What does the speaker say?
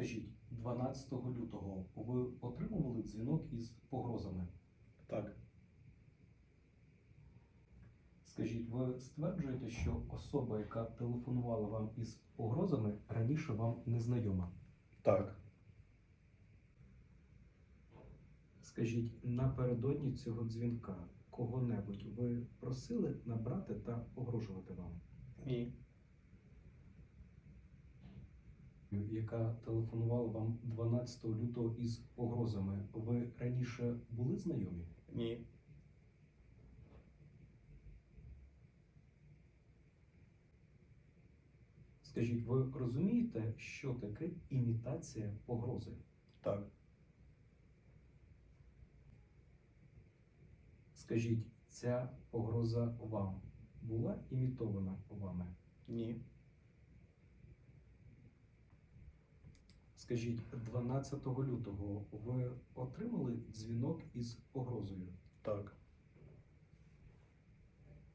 Скажіть, 12 лютого ви отримували дзвінок із погрозами? Так, Скажіть, ви стверджуєте, що особа, яка телефонувала вам із погрозами, раніше вам незнайома? так, Скажіть, напередодні цього дзвінка кого-небудь ви просили набрати та погрожувати вам? ні, Яка телефонувала вам 12 лютого із погрозами, ви раніше були знайомі? ні, Скажіть, ви розумієте, що таке імітація погрози? так, Скажіть, ця погроза вам була імітована вами? ні, Скажіть, 12 лютого ви отримали дзвінок із погрозою?